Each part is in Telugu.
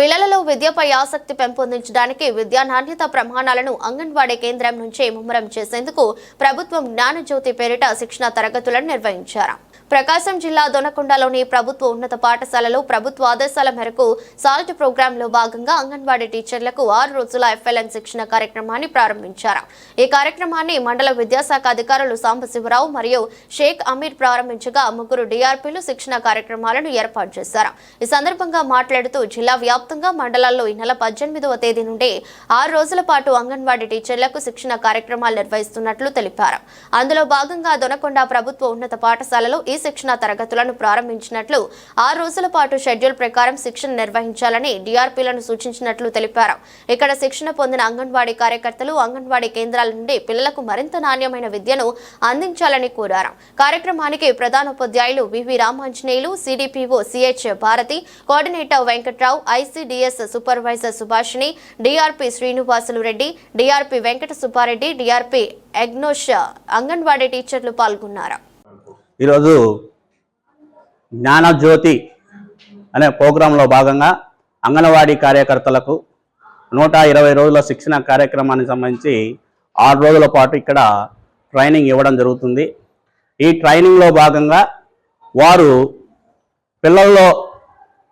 పిల్లలలో విద్యపై ఆసక్తి పెంపొందించడానికి విద్యా నాణ్యత ప్రమాణాలను అంగన్వాడీ కేంద్రం నుంచే ముమ్మరం చేసేందుకు ప్రభుత్వం జ్ఞానజ్యోతి పేరిట శిక్షణ తరగతులను నిర్వహించారు. ప్రకాశం జిల్లా దొనకొండలోని ప్రభుత్వ ఉన్నత పాఠశాలలో ప్రభుత్వ ఆదేశాల మేరకు సాల్ట్ ప్రోగ్రాంలో భాగంగా అంగన్వాడీ టీచర్లకు ఆరు రోజుల ఎఫ్ఎల్ఎన్ శిక్షణ కార్యక్రమాన్ని ప్రారంభించారు. ఈ కార్యక్రమాన్ని మండల విద్యాశాఖ అధికారులు సాంబశివరావు మరియు షేక్ అమీర్ ప్రారంభించగా ముగ్గురు డిఆర్పీలు శిక్షణ కార్యక్రమాలను ఏర్పాటు చేశారు. ఈ సందర్భంగా మాట్లాడుతూ జిల్లా వ్యాప్తంగా మండలాల్లో ఈ నెల పద్దెనిమిదవ తేదీ నుండి ఆరు రోజుల పాటు అంగన్వాడీ టీచర్లకు శిక్షణ కార్యక్రమాలు నిర్వహిస్తున్నట్లు తెలిపారు. అందులో భాగంగా దొనకొండ ప్రభుత్వ ఉన్నత పాఠశాలలో ఈ శిక్షణ తరగతులను ప్రారంభించినట్లు ఆరు రోజుల పాటు షెడ్యూల్ ప్రకారం శిక్షణ నిర్వహించాలని డిఆర్పీలను సూచించినట్లు తెలిపారు. ఇక్కడ శిక్షణ పొందిన అంగన్వాడీ కార్యకర్తలు అంగన్వాడీ కేంద్రాల నుండి పిల్లలకు మరింత నాణ్యమైన విద్యను అందించాలని కోరారు. కార్యక్రమానికి ప్రధానోపాధ్యాయులు VV Ramanjaneyulu CDPO CH Bharathi coordinator Venkatrao ICDS supervisor Subhashini DRP Srinivasulu Reddy DRP Venkata Subbareddy DRP Agnosh anganwadi టీచర్లు పాల్గొన్నారు. ఈరోజు జ్ఞానజ్యోతి అనే ప్రోగ్రాంలో భాగంగా అంగన్వాడీ కార్యకర్తలకు నూట ఇరవై రోజుల శిక్షణ కార్యక్రమానికి సంబంధించి ఆరు రోజుల పాటు ఇక్కడ ట్రైనింగ్ ఇవ్వడం జరుగుతుంది. ఈ ట్రైనింగ్లో భాగంగా వారు పిల్లల్లో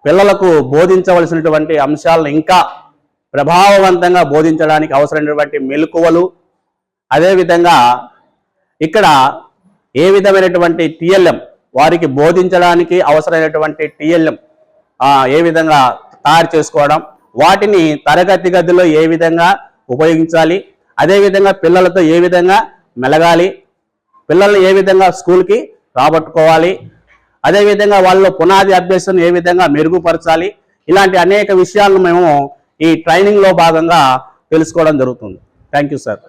పిల్లలకు బోధించవలసినటువంటి అంశాలను ఇంకా ప్రభావవంతంగా బోధించడానికి అవసరమైనటువంటి మెలకువలు అదేవిధంగా ఇక్కడ ఏ విధమైనటువంటి టిఎల్ఎం వారికి బోధించడానికి అవసరమైనటువంటి టిఎల్ఎం ఏ విధంగా తయారు చేసుకోవడం వాటిని తరగతి గదిలో ఏ విధంగా ఉపయోగించాలి అదేవిధంగా పిల్లలతో ఏ విధంగా మెలగాలి పిల్లల్ని ఏ విధంగా స్కూల్కి రాబట్టుకోవాలి అదేవిధంగా వాళ్ళు పునాది అభ్యాసం ఏ విధంగా మెరుగుపరచాలి ఇలాంటి అనేక విషయాలను మేము ఈ ట్రైనింగ్లో భాగంగా తెలుసుకోవడం జరుగుతుంది. Thank you sir.